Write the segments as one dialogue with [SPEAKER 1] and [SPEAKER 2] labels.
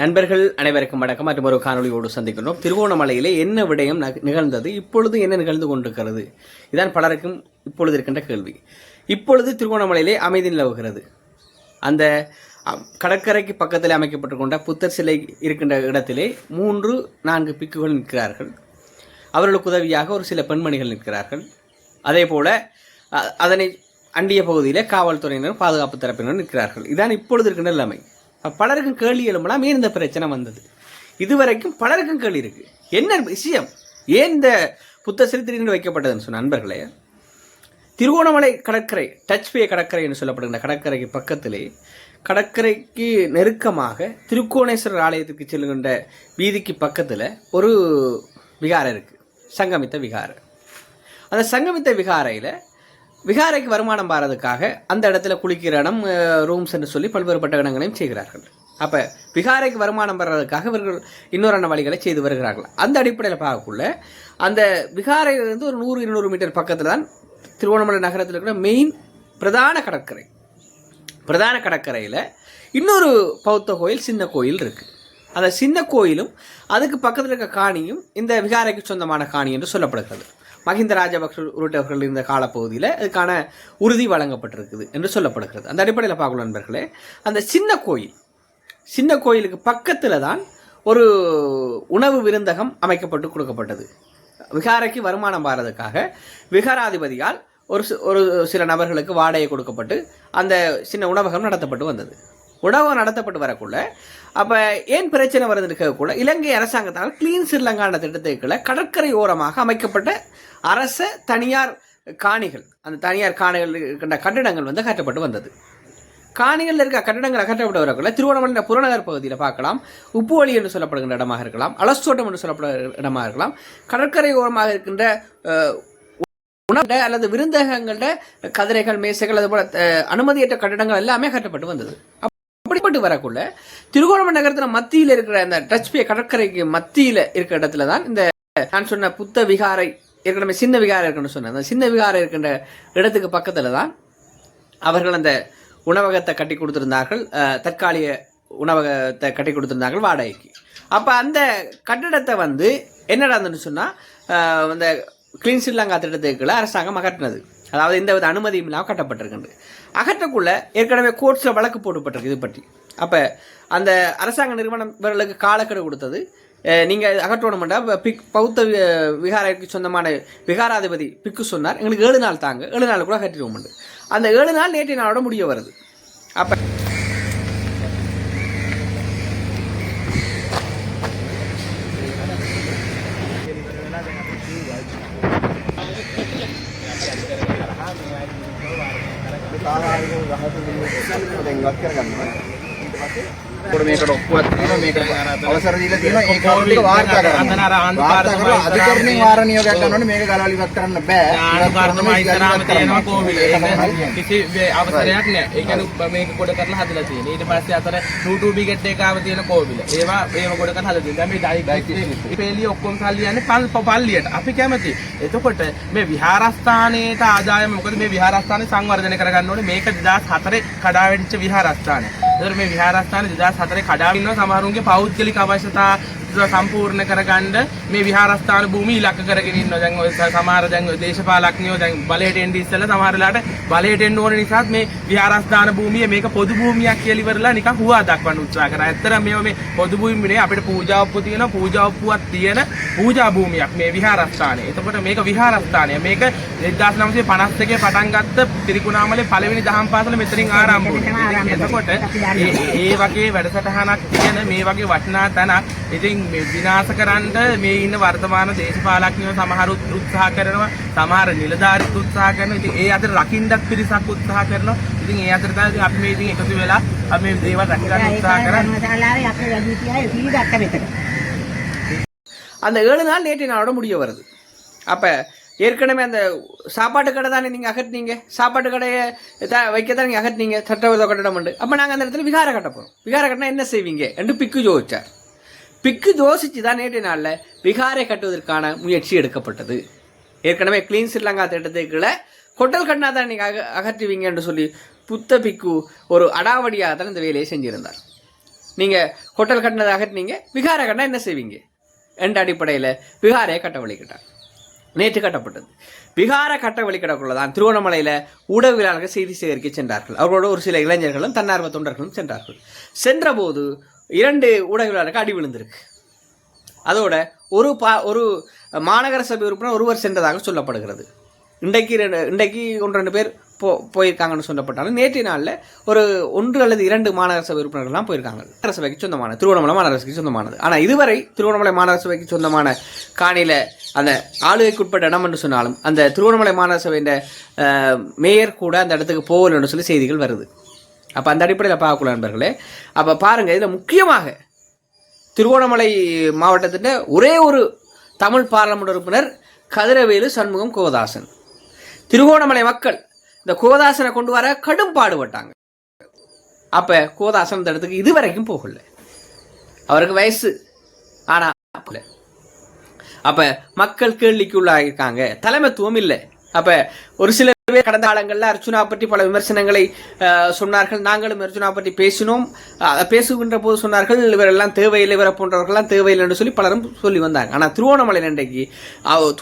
[SPEAKER 1] நண்பர்கள் அனைவருக்கும் வணக்கம். மற்றும் ஒரு காணொளியோடு சந்திக்கிறோம் திருவோணமலையிலே என்ன விடயம் நிகழ்ந்தது? இப்பொழுது என்ன நிகழ்ந்து கொண்டிருக்கிறது? இதான் பலருக்கும் இப்பொழுது இருக்கின்ற கேள்வி. இப்பொழுது திருவோணமலையிலே அமைதி நிலவுகிறது. அந்த கடற்கரைக்கு பக்கத்தில் அமைக்கப்பட்டுக்கொண்ட புத்தர் சிலை இருக்கின்ற இடத்திலே மூன்று நான்கு பிக்குகள் நிற்கிறார்கள். அவர்களுக்கு உதவியாக ஒரு சில பெண்மணிகள் நிற்கிறார்கள். அதே போல் அதனை அண்டிய பகுதியில் காவல்துறையினர் பாதுகாப்பு தரப்பினர் நிற்கிறார்கள். இதான் இப்பொழுது இருக்கின்ற நிலைமை. பலருக்கும் கேள்வி எழும்பலாம் ஏன் இந்த பிரச்சனை வந்தது. இதுவரைக்கும் பலருக்கும் கேள்வி இருக்கு. என்ன விஷயம்? ஏன் இந்த புத்த சிலை வைக்கப்பட்டதுன்னு சொன்ன நண்பர்களே திருவோணமலை கடற்கரை டச் பே கடற்கரை என்று சொல்லப்படுகின்ற கடற்கரைக்கு பக்கத்திலே கடற்கரைக்கு நெருக்கமாக திருக்கோணேஸ்வரர் ஆலயத்துக்கு செல்கின்ற வீதிக்கு பக்கத்தில் ஒரு விகாரம் இருக்குது சங்கமித்த விகாரம். அந்த சங்கமித்த விகாரையில் விகாரைக்கு வருமானம் பாரதுக்காக அந்த இடத்துல குளிக்கிற இடம் ரூம்ஸ் என்று சொல்லி பல்வேறுபட்ட இடங்களையும் செய்கிறார்கள். அப்போ விகாரைக்கு வருமானம் பெறதுக்காக இவர்கள் இன்னொரு வழிகளை செய்து வருகிறார்கள். அந்த அடிப்படையில் பார்க்கக்குள்ள அந்த விகாரையிலிருந்து ஒரு நூறு இருநூறு மீட்டர் பக்கத்தில் தான் திருவண்ணாமலை நகரத்தில் இருக்கிற மெயின் பிரதான கடற்கரை. பிரதான கடற்கரையில் இன்னொரு பௌத்த கோயில் சின்ன கோயில் இருக்குது அந்த சின்ன கோயிலும் அதுக்கு பக்கத்தில் இருக்க காணியும் இந்த விகாரைக்கு சொந்தமான காணி என்று சொல்லப்படுகிறது. மஹிந்த ராஜபக்ஷ உள்ளிட்டவர்கள் இருந்த காலப்பகுதியில் அதுக்கான உறுதி வழங்கப்பட்டிருக்குது என்று சொல்லப்படுகிறது. அந்த அடிப்படையில் பார்க்கலாம் நண்பர்களே அந்த சின்ன கோயில் சின்ன கோயிலுக்கு பக்கத்தில் தான் ஒரு உணவு விருந்தகம் அமைக்கப்பட்டு கொடுக்கப்பட்டது. விகாரைக்கு வருமானம் வாரதுக்காக விகாராதிபதியால் ஒரு ஒரு சில நபர்களுக்கு வாடகை கொடுக்கப்பட்டு அந்த சின்ன உணவகம் நடத்தப்பட்டு வந்தது. உணவகம் நடத்தப்பட்டு வரக்குள்ள அப்போ ஏன் பிரச்சனை வருதுன்னு கூட இலங்கை அரசாங்கத்தால் கிளீன் ஸ்ரீலங்கான திட்டத்துக்குள்ள கடற்கரை ஓரமாக அமைக்கப்பட்ட அரச தனியார் காணிகள் அந்த தனியார் காணிகள் இருக்கின்ற கட்டிடங்கள் வந்து கட்டப்பட்டு வந்தது. காணிகளில் இருக்க கட்டிடங்கள் அகற்றப்பட்டு வரக்குள்ள திருவண்ணாமலை புறநகர் பகுதியில் பார்க்கலாம். உப்புவழி என்று சொல்லப்படுகின்ற இடமாக இருக்கலாம். அலஸ்தோட்டம் என்று சொல்லப்படுகிற இடமாக இருக்கலாம். கடற்கரை ஓரமாக இருக்கின்ற அஹ், உணவு அல்லது விருந்தகங்கள கதிரைகள் மேசைகள் அது போல அனுமதியற்ற கட்டிடங்கள் எல்லாமே கட்டப்பட்டு வந்தது. புறப்பட்டு வரக்குள்ள திருகோணமலை நகரத்தில் மத்தியில் இருக்கிற அந்த டச்பே கடற்கரைக்கு மத்தியில் இருக்கிற இடத்துல தான் இந்த நான் சொன்ன புத்த விகாரை ஏற்கனவே சின்ன விகாரம் இருக்குன்னு சொன்னேன். அந்த சின்ன விகாரம் இருக்கின்ற இடத்துக்கு பக்கத்தில் தான் அவர்கள் அந்த உணவகத்தை கட்டி கொடுத்திருந்தார்கள். அஹ், தற்காலிக உணவகத்தை கட்டி கொடுத்திருந்தார்கள் வாடகைக்கு. அப்போ அந்த கட்டிடத்தை வந்து என்ன நடந்ததுன்னு சொன்னால் அந்த கிளீன் ஸ்ரீலங்கா திட்டத்துக்குள்ள அரசாங்கம் அகற்றினது. அதாவது எந்த வித அனுமதியும் இல்லாமல் கட்டப்பட்டிருக்கின்றது. அகற்றக்குள்ள ஏற்கனவே கோர்ட்ஸில் வழக்கு போடப்பட்டிருக்கு இது பற்றி. அப்போ அந்த அரசாங்க நிறுவனம் இவர்களுக்கு காலக்கெடு கொடுத்தது. நீங்கள் அகற்றணும்டா பிக் பௌத்த விகாரைக்கு சொந்தமான விகாராதிபதி பிக்கு சொன்னார். எங்களுக்கு ஏழு நாள் தாங்க. ஏழு நாள் கூட அகற்றிடுவோம் அந்த ஏழு நாள் நேற்று நாளோட முடிய வருது. அப்போ
[SPEAKER 2] Thank. ఇప్పుడు మీకు ఇక్కడ ఉప్పు వచ్చిందో మీకు అవసరం తీసిన ఈ కౌంట్ వార్తా కరణ అధికారిని వార నియోగ ನೋಡಿ ಮೇಘ
[SPEAKER 3] ಗಲಾಲಿ ವಕ್ತರನ್ನ ಬೇ ಭಾರತ
[SPEAKER 2] ಮಾಹಿತರ
[SPEAKER 3] ಮತ್ತೆ
[SPEAKER 2] ಏನೋ
[SPEAKER 3] ಕೋವಿ ಕಿಸಿ ಅವಸರයක් නෑ ඒ කියන්නේ මේක ගොඩ කරලා හදලා තියෙන ඊට පස්සේ අතර YouTube ගෙට් එක ආව තියෙන කෝවිල ඒවා ඒවා ගොඩ කරලා හදලා තියෙන දැන් මේ ඩයිට් පෙළිය ඔක්කොම සල්ලි යන්නේ පල් පල්ලියට අපි කැමති එතකොට මේ විහාරස්ථානයේට ආදායම මොකද මේ විහාරස්ථානේ සංවර්ධනය කරගන්න ඕනේ මේක 2004 කඩාවැටිච්ච විහාරස්ථානය जर मैं विहार आता दुधास हाताने खाडा समारोह के पाउच के लिए कामाशता සම්පූර්ණ කරගන්න මේ විහාරස්ථාන භූමි ඉලක්ක කරගෙන ඉන්නවා දැන් ඔය ස- සමහර දැන් ඔය දේශපාලඥයෝ දැන් බලයට එන්න ඉස්සෙල්ලා සමහර වෙලාවට බලයට එන්න ඕන නිසාත් මේ විහාරස්ථාන භූමිය මේක පොදු භූමියක් කියලා ඉවරලා නිකන් හුවා දක්වන්න උත්සාහ කරා. ඇත්තටම මේව මේ පොදු භූමිය නේ අපිට පූජා ඔප්පු තියෙනවා පූජා ඔප්පුවක් තියෙන පූජා භූමියක් මේ විහාරස්ථානය. එතකොට මේක විහාරස්ථානය. මේක 1951 පටන් ගත්ත තිරිකුණාමලේ පළවෙනි දහම් පාසල මෙතනින් ආරම්භ වුණා. ඉතින් එතකොට ඒ ඒ වගේ වැඩසටහනක් තියෙන මේ වගේ වටිනා තැනක් ඉතින් මේ විනාශ කරන්න මේ ඉන්න වර්තමාන දේශපාලඥයෝ සමහරුත් උත්සාහ කරනවා සමහර නිලධාරීත් උත්සාහ කරනවා ඉතින් ඒ අතර රකින්නත් පිරිසක් උත්සාහ කරනවා ඉතින් ඒ අතර තමයි ඉතින් අපි මේ ඉතින් එකතු වෙලා අපි මේ දේවල් රැකගන්න උත්සාහ කරන්නේ
[SPEAKER 4] ශාලාවේ අපේ වැඩිහිටියයි සීඩක්ක මෙතන.
[SPEAKER 1] அந்த ஏழு நாள் நேற்றைய நாளோட முடிய வருது அப்ப ஏற்கனவே அந்த சாப்பாட்டு கடை தானே நீங்க அகற்றினீங்க சாப்பாட்டு கடையை த- வைக்க தான் நீங்க அகற்றினீங்க சட்டவிரோத கட்டடம் உண்டு அப்ப நாங்க அந்த இடத்துல விகார கட்ட போறோம் விகார கட்டினா என்ன செய்வீங்க என்று பிக்கு யோசிச்சார் பிக்கு யோசிச்சு தான் நேற்றைய நாளில் விகாரை கட்டுவதற்கான முயற்சி எடுக்கப்பட்டது. ஏற்கனவே கிளீன் ஸ்ரீலங்கா திட்டத்துக்குள்ள கொட்டல் கண்ணா தான் நீங்கள் அக அகற்றுவீங்கன்னு சொல்லி புத்த பிக்கு ஒரு அடாவடியாக தான் இந்த வேலையை செஞ்சிருந்தார். நீங்கள் ஹோட்டல் கட்டினதை அகற்றினீங்க விகாரை கட்டினா என்ன செய்வீங்க? என்ற அடிப்படையில் விகாரையை கட்ட வழிகிட்டார் நேற்று கட்டப்பட்டது. விகார கட்ட வழிகிடக்குள்ள தான் திருவண்ணாமலையில் ஊடகவியலாளர்கள் செய்தி சேகரிக்க சென்றார்கள். அவர்களோடு ஒரு சில இளைஞர்களும் தன்னார்வ தொண்டர்களும் சென்றார்கள். சென்றபோது இரண்டு ஊடகவியலாளருக்கு அடி விழுந்திருக்கு. அதோட ஒரு பா ஒரு மாநகர சபை உறுப்பினர் ஒருவர் சென்றதாக சொல்லப்படுகிறது. இன்றைக்கு ரெண்டு இன்றைக்கு ஒன்று ரெண்டு பேர் போ போயிருக்காங்கன்னு சொல்லப்பட்டாலும் நேற்றைய நாளில் ஒரு ஒன்று அல்லது இரண்டு மாநகர சபை உறுப்பினர்கள்லாம் போயிருக்காங்க. மாநகர சபைக்கு சொந்தமான திருவண்ணாமலை மாநகர சபைக்கு சொந்தமானது. ஆனால் இதுவரை திருவண்ணாமலை மாநகர சபைக்கு சொந்தமான காணியில் அந்த ஆளுகைக்குட்பட்ட இடம் என்று சொன்னாலும் அந்த திருவண்ணாமலை மாநகர சபையின் மேயர் கூட அந்த இடத்துக்கு போகலன்னு சொல்லி செய்திகள் வருது. அப்போ அந்த அடிப்படையில் பார்க்கல நண்பர்களே. அப்போ பாருங்கள் இதில் முக்கியமாக திருவோணமலை மாவட்டத்தின் ஒரே ஒரு தமிழ் பாராளுமன்ற உறுப்பினர் கதிரவேலு சண்முகம் கோதாசன் திருகோணமலை மக்கள் இந்த கோதாசனை கொண்டு வர கடும் பாடுபட்டாங்க. அப்போ கோதாசன் இந்த இடத்துக்கு இதுவரைக்கும் போகல. அவருக்கு வயசு ஆனால் அப்போ மக்கள் கேள்விக்குள்ளாக இருக்காங்க தலைமைத்துவம் இல்லை. அப்போ ஒரு சில பேர் கடந்த காலங்களில் அர்ச்சுனா பற்றி பல விமர்சனங்களை சொன்னார்கள். நாங்களும் அர்ச்சுனா பற்றி பேசினோம். அதை பேசுகின்ற போது சொன்னார்கள் இவரெல்லாம் தேவையில்லை இவரை போன்றவர்கள்லாம் தேவையில்லை என்று சொல்லி பலரும் சொல்லி வந்தாங்க. ஆனால் திருவோணமலை இன்றைக்கு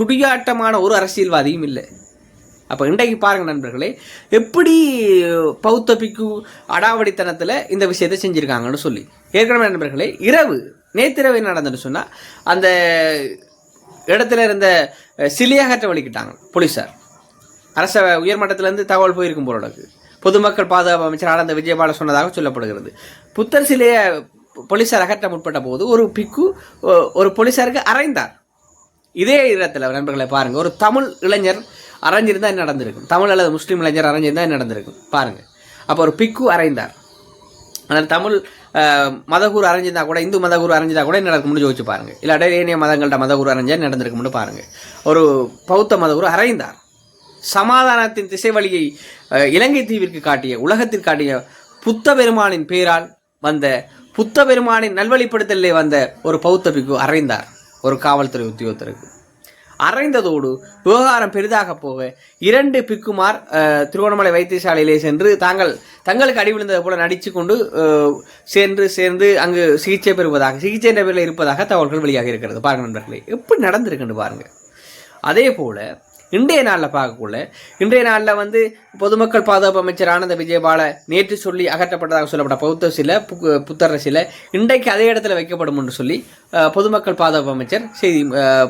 [SPEAKER 1] துடியாட்டமான ஒரு அரசியல்வாதியும் இல்லை. அப்போ இன்றைக்கு பாருங்கள் நண்பர்களே எப்படி பௌத்த பிக்கு அடாவடித்தனத்தில் இந்த விஷயத்தை செஞ்சுருக்காங்கன்னு சொல்லி. ஏற்கனவே நண்பர்களே இரவு நேத்திரவு நடந்துன்னு சொன்னால் அந்த இடத்துல இருந்த சிலையாக அகற்ற வலிக்கிட்டாங்க போலீஸார். அரச உயர்மட்டத்திலிருந்து தகவல் போயிருக்கும் போலக்கு பொதுமக்கள் பாதுகாப்பு அமைச்சர் ஆனந்த விஜயபால சொன்னதாக சொல்லப்படுகிறது. புத்தர் சிலையை போலீசார் அகற்ற முற்பட்ட போது ஒரு பிக்கு ஒரு போலீசாருக்கு அறைந்தார் இதே இடத்துல நண்பர்களை பாருங்க. ஒரு தமிழ் இளைஞர் அரைஞ்சிருந்தா என்ன நடந்திருக்கும்? தமிழ் அல்லது முஸ்லீம் இளைஞர் அரைஞ்சிருந்தா என்ன நடந்திருக்கும்? பாருங்க. அப்போ ஒரு பிக்கு அறைந்தார் அந்த தமிழ் மதகுரு அரைஞ்சிருந்தா கூட இந்து மதகுரு அரைஞ்சிருந்தா கூட என்ன நடக்கும் முடிஞ்சு வச்சு பாருங்க. இல்லாட்ட ஏனைய மதங்கள்ட்ட மதகுரு அரைஞ்சா நடந்திருக்கும்னு பாருங்க. ஒரு பௌத்த மதகுரு அறைந்தார் சமாதானத்தின் திசை வழியை இலங்கை தீவிற்கு காட்டிய உலகத்திற்கு காட்டிய புத்த பெருமானின் பெயரால் வந்த புத்த பெருமானின் நல்வழிப்படுத்தலிலே வந்த ஒரு பௌத்த பிக்கு அறைந்தார். ஒரு காவல்துறை உத்தியோகத்தருக்கு. அறைந்ததோடு விவகாரம் பெரிதாக போக இரண்டு பிக்குமார் திருவண்ணாமலை வைத்தியசாலையிலே சென்று தாங்கள் தங்களுக்கு அடி விழுந்தது போல நடித்து கொண்டு அஹ், சென்று சேர்ந்து அங்கு சிகிச்சை பெறுவதாக சிகிச்சை என்ற பேரில் இருப்பதாக தகவல்கள் வெளியாக இருக்கிறது. பாருங்கள் நண்பர்களே எப்படி நடந்திருக்குன்னு பாருங்கள். அதே போல் இன்றைய நாளில் பார்க்கக்குள்ள இன்றைய நாளில் வந்து பொதுமக்கள் பாதுகாப்பு அமைச்சர் ஆனந்த விஜயபால நேற்று சொல்லி அகற்றப்பட்டதாக சொல்லப்பட்ட பௌத்த சிலை பு- புத்தர சிலை இன்றைக்கு அதே இடத்துல வைக்கப்படும் என்று சொல்லி பொதுமக்கள் பாதுகாப்பு அமைச்சர் செய்தி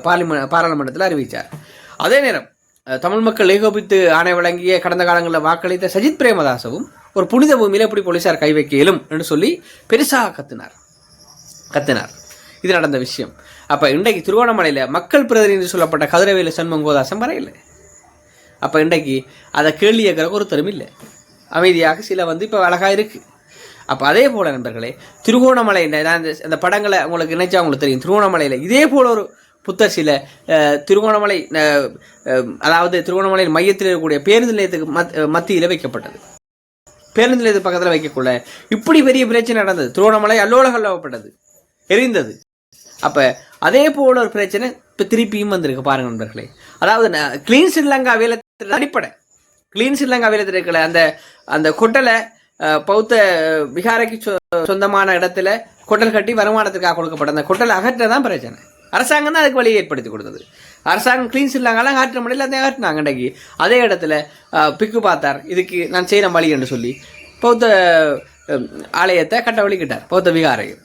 [SPEAKER 1] பார்லிமெண்ட் பாராளுமன்றத்தில் அறிவித்தார் அதே நேரம் தமிழ் மக்கள் ஏகோபித்து ஆணை வழங்கிய கடந்த காலங்களில் வாக்களித்த சஜித் பிரேமதாசவும் ஒரு புனித பூமியில் எப்படி போலீசார் கை வைக்க இயலும் என்று சொல்லி பெருசாக கத்தினார். கத்தினார். இது நடந்த விஷயம். அப்போ இன்றைக்கு திருவோணமலையில் மக்கள் பிரதிநிதி சொல்லப்பட்ட கதிரவேலு சண்முகோதாசன் வரையில அப்போ இன்றைக்கு அதை கேள்வி கேட்குறக்கு ஒருத்தரும் இல்லை. அமைதியாக சில வந்து இப்போ அழகாக இருக்குது அப்போ அதே போல் நண்பர்களே திருகோணமலை நான் இந்த- படங்களை உங்களுக்கு நினைச்சா உங்களுக்கு தெரியும். திருகோணமலையில் இதே போல் ஒரு புத்தர் சில திருகோணமலை அதாவது திருகோணமலையின் மையத்தில் இருக்கக்கூடிய பேருந்து நிலையத்துக்கு மத் மத்தியில் வைக்கப்பட்டது. பேருந்து நிலையத்து பக்கத்தில் வைக்கக்குள்ள இப்படி பெரிய பிரச்சனை நடந்தது. திருவண்ணாமலை அல்லோலகல்லப்பட்டது எரிந்தது. அப்போ அதே போல ஒரு பிரச்சனை இப்போ திருப்பியும் வந்திருக்கு பாருங்க நண்பர்களே. அதாவது கிளீன் ஸ்ரீலங்கா வேலத்தில் அடிப்படை. கிளீன் ஸ்ரீலங்கா வேலத்தில் இருக்கிற அந்த அந்த கொட்டலை பௌத்த விகாரைக்கு சொ- சொந்தமான இடத்துல கொட்டல் கட்டி வருமானத்திற்காக கொடுக்கப்பட்ட அந்த கொட்டலை அகற்ற தான் பிரச்சனை. அரசாங்கம் தான் அதுக்கு வழியை ஏற்படுத்தி கொடுத்தது. அரசாங்கம் கிளீன் ஸ்ரீலங்காலாம் அகற்ற முடியல அதை அகற்றினாங்க இன்றைக்கு. அதே இடத்துல பிக்கு பார்த்தார். இதுக்கு நான் செய்கிற வழி என்று சொல்லி பௌத்த ஆலயத்தை கட்ட வழிக்கிட்டார் பௌத்த விகாரையும்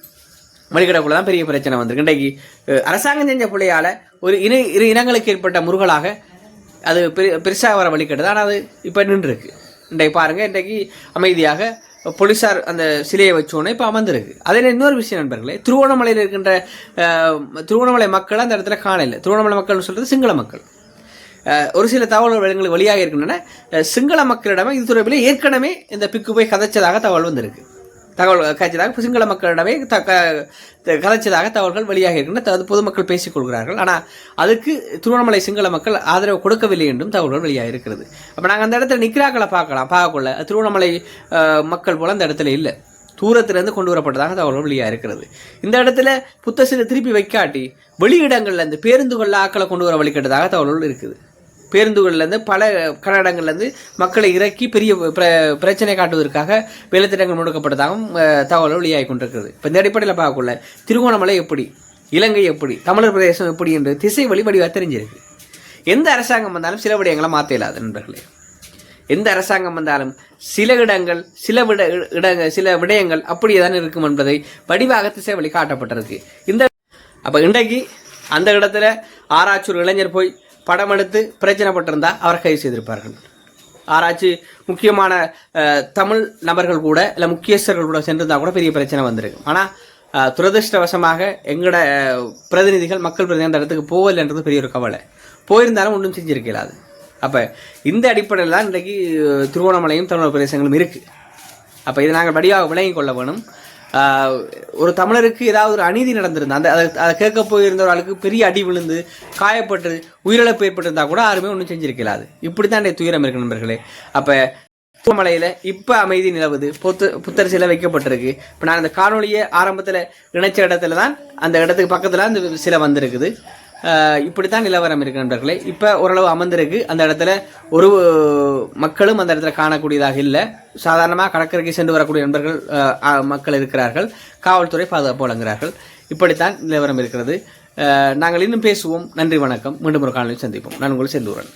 [SPEAKER 1] மணிக்கடக்குள்ள தான் பெரிய பிரச்சனை வந்திருக்கு. இன்றைக்கு அரசாங்கம் செஞ்ச பிள்ளையால் ஒரு இன இரு இனங்களுக்கு ஏற்பட்ட முருகலாக அது பெரு பெருசாக வர வழிகட்டுது. ஆனால் அது இப்போ நின்றுருக்கு. இன்றைக்கு பாருங்கள் இன்றைக்கு அமைதியாக போலீஸார் அந்த சிலையை வச்சோன்னே இப்போ அமர்ந்திருக்கு. அதே இன்னொரு விஷயம் நண்பர்களே திருவோணமலையில் இருக்கின்ற திருவோணமலை மக்கள் அந்த இடத்துல காணல திருவோணமலை மக்கள்னு சொல்கிறது சிங்கள மக்கள். ஒரு சில தகவல்கள் எங்களுக்கு வெளியாக இருக்கின்றன. சிங்கள மக்களிடமே இது தொடர்பில் ஏற்கனவே இந்த பிக்கு போய் கதைச்சதாக தகவல் வந்திருக்கு. தகவல் காய்ச்சதாக சிங்கள மக்களிடமே த த- கதைச்சதாக தகவல்கள் வெளியாக இருக்கின்றன அது பொதுமக்கள் பேசிக் கொள்கிறார்கள். ஆனால் அதுக்கு திருவண்ணாமலை சிங்கள மக்கள் ஆதரவு கொடுக்கவில்லை என்றும் தகவல்கள் வெளியாக இருக்கிறது அப்போ நாங்கள் அந்த இடத்துல நிக்கிறாக்களை பார்க்கலாம். பார்க்கக்குள்ள திருவண்ணாமலை மக்கள் போல அந்த இடத்துல இல்லை. தூரத்திலிருந்து கொண்டு வரப்பட்டதாக தகவல்கள் வெளியாக இருக்கிறது இந்த இடத்துல புத்த சிலை திருப்பி வைக்காட்டி வெளியிடங்களில் இந்த பேருந்துகளில் ஆக்களை கொண்டு வர வழிகட்டதாக தகவல்கள் இருக்குது. பேருந்துகள்லேருந்து பல கன்னடங்கள்லேருந்து மக்களை இறக்கி பெரிய பிர- பிரச்சனை காட்டுவதற்காக வேலைத்திட்டங்கள் முடக்கப்பட்டதாகவும் அஹ், தகவல் வெளியாகி கொண்டிருக்கிறது. இப்போ இந்த அடிப்படையில் பார்க்கக்குள்ள திருகோணமலை எப்படி? இலங்கை எப்படி? தமிழர் பிரதேசம் எப்படி என்று திசை வழி வடிவாக தெரிஞ்சிருக்கு. எந்த அரசாங்கம் வந்தாலும் சில விடயங்களை மாற்ற இயலாது நண்பர்களே. எந்த அரசாங்கம் வந்தாலும் சில இடங்கள் சில விட இடங்கள் சில விடயங்கள் அப்படியே தான் இருக்கும் என்பதை வடிவாக திசை வழி காட்டப்பட்டிருக்கு. இந்த அப்போ இன்றைக்கு அந்த இடத்துல ஆராய்ச்சூர் இளைஞர் போய் படம் எடுத்து பிரச்சனைப்பட்டிருந்தா அவர் கைது செய்திருப்பார்கள். ஆராய்ச்சி முக்கியமான தமிழ் நபர்கள் கூட இல்லை முக்கியஸ்தர்கள் கூட சென்றிருந்தா கூட பெரிய பிரச்சனை வந்திருக்கு. ஆனால் துரதிருஷ்டவசமாக எங்களோட பிரதிநிதிகள் மக்கள் பிரதிநிதி அந்த இடத்துக்கு போகலைன்றது பெரிய ஒரு கவலை. போயிருந்தாலும் ஒன்றும் செஞ்சிருக்கலாது அப்போ இந்த அடிப்படையில் தான் இன்றைக்கு திருவோணமலையும் தமிழ் பிரதேசங்களும் இருக்குது அப்போ இதை நாங்கள் வடிவாக விளங்கி கொள்ள வேணும். ஒரு தமிழருக்கு ஏதாவது ஒரு அநீதி நடந்திருந்தா அந்த அதை அதை கேட்க போயிருந்த ஒரு ஆளுக்கு பெரிய அடி விழுந்து காயப்பட்டு உயிரிழப்பு ஏற்பட்டிருந்தா கூட யாருமே ஒன்றும் செஞ்சிருக்கலாது இப்படி தான் இன்றைய துயரம் இருக்கு நண்பர்களே. அப்போ திருவண்ணாமலையில் இப்போ அமைதி நிலவுது புத்து புத்தர் சிலை வைக்கப்பட்டிருக்கு. இப்போ நான் அந்த காணொலியை ஆரம்பத்தில் இணைச்ச இடத்துல தான் அந்த இடத்துக்கு பக்கத்தில் அந்த சிலை வந்திருக்குது. இப்படித்தான் நிலவரம் இருக்கு நண்பர்களே. இப்போ ஓரளவு அமர்ந்திருக்கு. அந்த இடத்துல ஒரு மக்களும் அந்த இடத்துல காணக்கூடியதாக இல்லை. சாதாரணமாக கடற்கரைக்கு சென்று வரக்கூடிய நண்பர்கள் மக்கள் இருக்கிறார்கள். காவல்துறை பாதுகாப்பு வழங்குகிறார்கள். இப்படித்தான் நிலவரம் இருக்கிறது. நாங்கள் இன்னும் பேசுவோம். நன்றி வணக்கம். மீண்டும் ஒரு காலையில் சந்திப்போம். நான் உங்கள் செந்தூரன்.